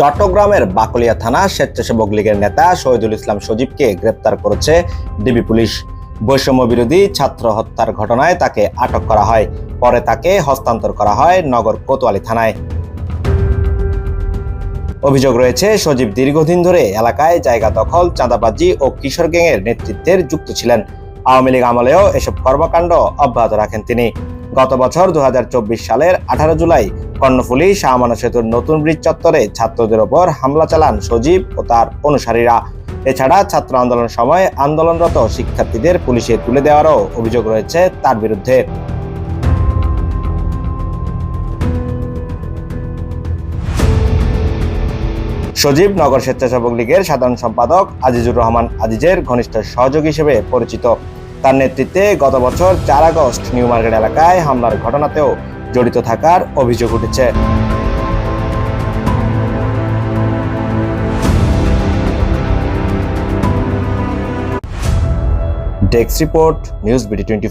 চট্টগ্রামের বাকলিয়া থানা স্বেচ্ছাসেবক লীগের নেতা শহীদুল ইসলাম সজীবকে গ্রেপ্তার করেছে ডিবি পুলিশ। বৈষম্য বিরোধী ছাত্র হত্যার ঘটনায় তাকে আটক করা হয়। পরে তাকে হস্তান্তর করা হয় নগর কোতোয়ালি থানায়। অভিযোগ রয়েছে, সজীব দীর্ঘদিন ধরে এলাকায় জায়গা দখল, চাঁদাবাজি ও কিশোর গ্যাংয়ের নেতৃত্বের যুক্ত ছিলেন। আওয়ামী লীগ আমলেও এসব কর্মকাণ্ড অব্যাহত রাখেন তিনি। গত বছর দু সালের আঠারো জুলাই কর্ণফুলী শাহমানা সেতুর নতুন ব্রিজ চত্বরে ছাত্রদের ওপর হামলা চালান সজীব ও তার অনুসারীরা। এছাড়া ছাত্র আন্দোলনের সময় আন্দোলনরত শিক্ষার্থীদের পুলিশে তুলে দেওয়ারও অভিযোগ রয়েছে তার বিরুদ্ধে। সজীব নগর স্বেচ্ছাসেবক লীগের সাধারণ সম্পাদক আজিজুর রহমান আজিজের ঘনিষ্ঠ সহযোগী হিসেবে পরিচিত। তার নেতৃত্বে গত বছর চার আগস্ট নিউ মার্কেট এলাকায় হামলার ঘটনাতেও জড়িত থাকার অভিযোগ উঠেছে। Desk report, news BD twenty